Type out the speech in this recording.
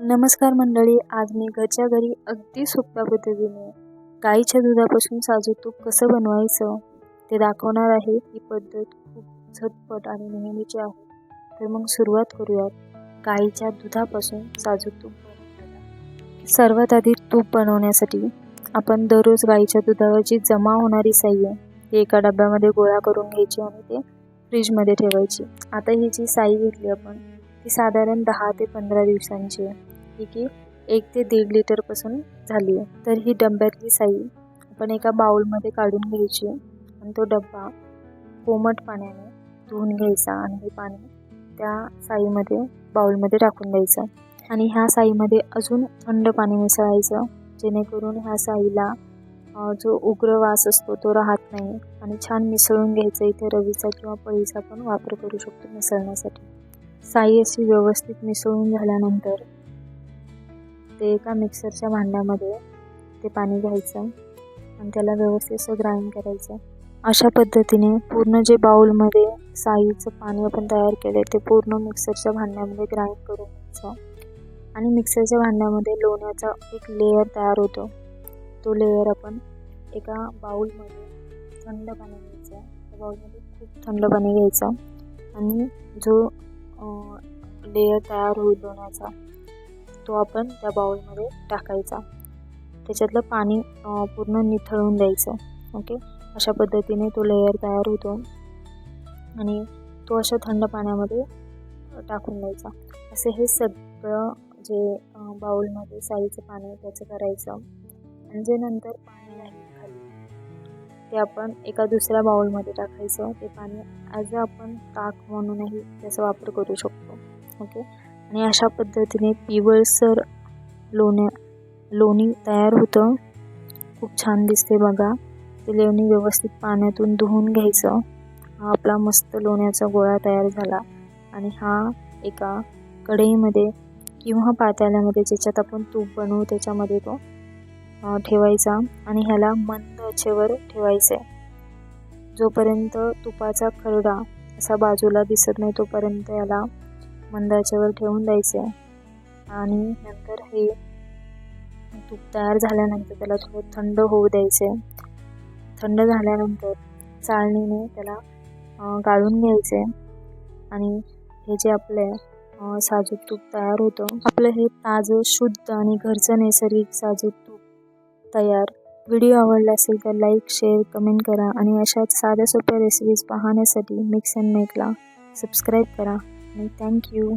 नमस्कार मंडळी आज मी घरच्या घरी अगदी सोप्या पद्धतीने गाईच्या दुधापासून साजू तूप कसं बनवायचं ते दाखवणार आहे. ही पद्धत खूप झटपट आणि नेहमीची आहे. तर मग सुरुवात करूयात. गाईच्या दुधापासून साजू तूप बनवायला सर्वात आधी तूप बनवण्यासाठी आपण दररोज गाईच्या दुधावरची जमा होणारी साई आहे ती एका डब्यामध्ये गोळा करून घ्यायची आणि ते फ्रीजमध्ये ठेवायची. आता ही जी साई घेतली आपण ती साधारण दहा ते पंधरा दिवसांची आहे. ही की एक ते दीड लिटरपासून झाली आहे. तर ही डब्यातली साई आपण एका बाउलमध्ये काढून घ्यायची आणि तो डब्बा कोमट पाण्याने धुवून घ्यायचा आणि हे पाणी त्या साईमध्ये बाउलमध्ये टाकून द्यायचं. आणि ह्या साईमध्ये अजून थंड पाणी मिसळायचं जेणेकरून ह्या साईला जो उग्र वास असतो तो राहत नाही. आणि छान मिसळून घ्यायचं इथे रवीचा किंवा पळीचा पण वापर करू शकतो मिसळण्यासाठी. साई अशी व्यवस्थित मिसळून झाल्यानंतर ते एका मिक्सरच्या भांड्यामध्ये ते पाणी घ्यायचं आणि त्याला व्यवस्थित असं ग्राइंड करायचं. अशा पद्धतीने पूर्ण जे बाउलमध्ये साईचं पाणी आपण तयार केलं आहे ते पूर्ण मिक्सरच्या भांड्यामध्ये ग्राइंड करून घ्यायचं. आणि मिक्सरच्या भांड्यामध्ये लोण्याचा एक लेअर तयार होतो. तो लेअर आपण एका बाउलमध्ये थंड पाणी घ्यायचं. त्या बाउलमध्ये खूप थंड पाणी घ्यायचं. आणि जो लेअर तयार होईल लोण्याचा तो आपण त्या बाउलमध्ये टाकायचा. त्याच्यातलं पाणी पूर्ण निथळून द्यायचं ओके? अशा पद्धतीने तो लेअर तयार होतो. आणि तो अशा थंड पाण्यामध्ये टाकून द्यायचा. असे हे सगळं जे बाउलमध्ये साईचं पाणी त्याचं करायचं. आणि जे नंतर पाणी नाही ते आपण एका दुसऱ्या बाउलमध्ये टाकायचं. ते पाणी ॲज अ आपण ताक म्हणूनही त्याचा वापर करू शकतो. ओके. आणि अशा पद्धतीने पिवळसर लोण्या लोणी तयार होतं. खूप छान दिसते बघा. ते लोणी व्यवस्थित पाण्यातून धुवून घ्यायचं. हा आपला मस्त लोण्याचा गोळा तयार झाला. आणि हा एका कढईमध्ये किंवा पातेल्यामध्ये ज्याच्यात आपण तूप बनवू त्याच्यामध्ये तो ठेवायचा. आणि ह्याला मंद आचेवर ठेवायचं आहे जोपर्यंत तुपाचा खरडा असा बाजूला दिसत नाही तोपर्यंत याला मंदाच्यावर ठेवून द्यायचे. आहे आणि नंतर हे तूप तयार झाल्यानंतर त्याला थोडं थंड होऊ द्यायचे. आहे थंड झाल्यानंतर चाळणीने त्याला गाळून घ्यायचे. आणि हे जे आपले साजूक तूप तयार होतं आपलं हे ताजं शुद्ध आणि घरचं नैसर्गिक साजूक तूप तयार. व्हिडिओ आवडला असेल तर लाईक शेअर कमेंट करा आणि अशाच साध्या सोप्या रेसिपीज पाहण्यासाठी मिक्स अँड मेकला सबस्क्राईब करा. आणि थँक्यू